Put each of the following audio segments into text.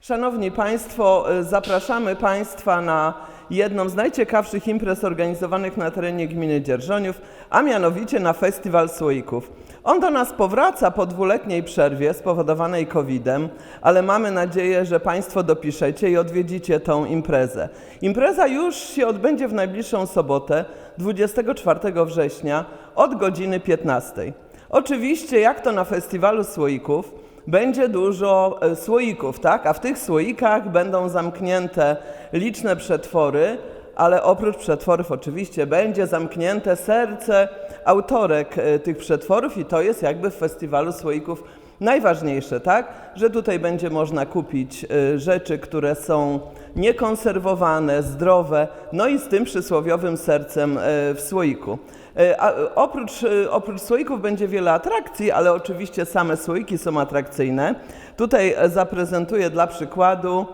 Szanowni Państwo, y, zapraszamy Państwa na jedną z najciekawszych imprez organizowanych na terenie gminy Dzierżoniów, a mianowicie na Festiwal Słoików. On do nas powraca po dwuletniej przerwie spowodowanej COVID-em, ale mamy nadzieję, że Państwo dopiszecie i odwiedzicie tą imprezę. Impreza już się odbędzie w najbliższą sobotę, 24 września od godziny 15. Oczywiście, jak to na Festiwalu Słoików, będzie dużo e, słoików, tak? A w tych słoikach będą zamknięte liczne przetwory, ale oprócz przetworów oczywiście będzie zamknięte serce autorek e, tych przetworów i to jest jakby w festiwalu słoików najważniejsze, tak? Że tutaj będzie można kupić e, rzeczy, które są niekonserwowane, zdrowe, no i z tym przysłowiowym sercem e, w słoiku. E, A oprócz, oprócz słoików będzie wiele atrakcji, ale oczywiście same słoiki są atrakcyjne. Tutaj e, zaprezentuję dla przykładu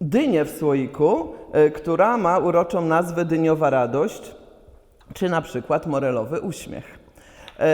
dynię w słoiku, która ma uroczą nazwę dyniowa radość, czy na przykład morelowy uśmiech. E,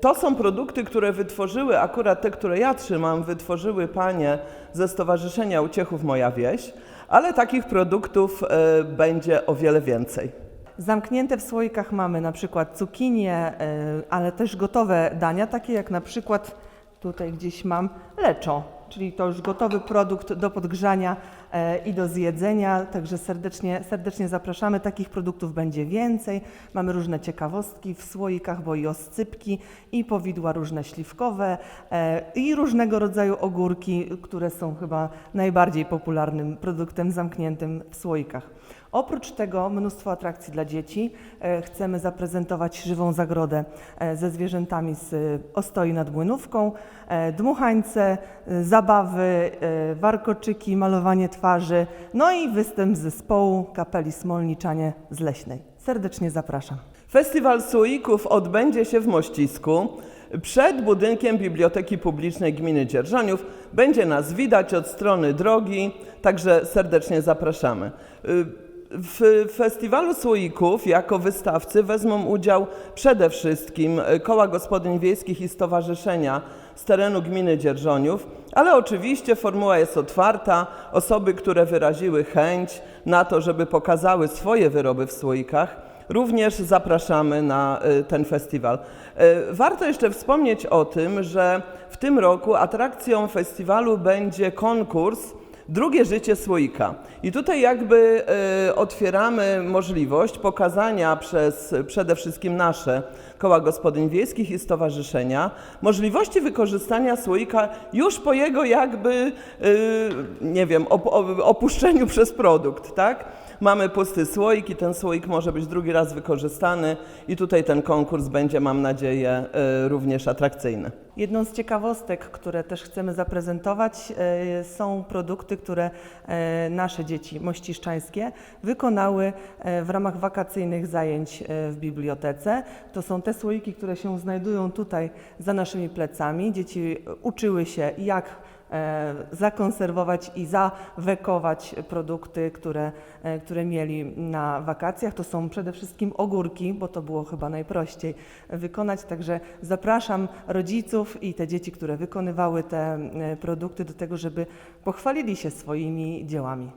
To są produkty, które wytworzyły, akurat te, które ja trzymam, wytworzyły panie ze Stowarzyszenia Uciechów Moja Wieś, ale takich produktów e, będzie o wiele więcej. Zamknięte w słoikach mamy na przykład cukinie, y, ale też gotowe dania, takie jak na przykład tutaj gdzieś mam leczo, czyli to już gotowy produkt do podgrzania e, i do zjedzenia, także serdecznie, serdecznie zapraszamy. Takich produktów będzie więcej. Mamy różne ciekawostki w słoikach, bo i oscypki, i powidła różne śliwkowe, e, i różnego rodzaju ogórki, które są chyba najbardziej popularnym produktem zamkniętym w słoikach. Oprócz tego mnóstwo atrakcji dla dzieci. E, Chcemy zaprezentować żywą zagrodę e, ze zwierzętami z e, Ostoi nad Młynówką, dmuchańce, zabawy, warkoczyki, malowanie twarzy, no i występ zespołu kapeli Smolniczanie z Leśnej. Serdecznie zapraszam. Festiwal Słoików odbędzie się w Mościsku. Przed budynkiem Biblioteki Publicznej Gminy Dzierżoniów będzie nas widać od strony drogi, także serdecznie zapraszamy. W Festiwalu Słoików jako wystawcy wezmą udział przede wszystkim y, koła gospodyń wiejskich i stowarzyszenia z terenu gminy Dzierżoniów, ale oczywiście formuła jest otwarta. Osoby, które wyraziły chęć na to, żeby pokazały swoje wyroby w słoikach, Również zapraszamy na y, ten festiwal. Y, Warto jeszcze wspomnieć o tym, że w tym roku atrakcją festiwalu będzie konkurs Drugie życie słoika. I tutaj jakby y, otwieramy możliwość pokazania przez przede wszystkim nasze koła gospodyń wiejskich i stowarzyszenia możliwości wykorzystania słoika już po jego jakby, y, nie wiem, op- op- opuszczeniu przez produkt, tak? Mamy pusty słoik i ten słoik może być drugi raz wykorzystany i tutaj ten konkurs będzie, mam nadzieję, y, również atrakcyjny. Jedną z ciekawostek, które też chcemy zaprezentować, e, są produkty, które e, nasze dzieci mościszczańskie wykonały w ramach wakacyjnych zajęć w bibliotece. To są te słoiki, które się znajdują tutaj za naszymi plecami. Dzieci uczyły się, jak zakonserwować i zawekować produkty, które, e, które mieli na wakacjach. To są przede wszystkim ogórki, bo to było chyba najprościej wykonać. Także zapraszam rodziców i te dzieci, które wykonywały te e, produkty do tego, żeby pochwalili się swoimi dziełami.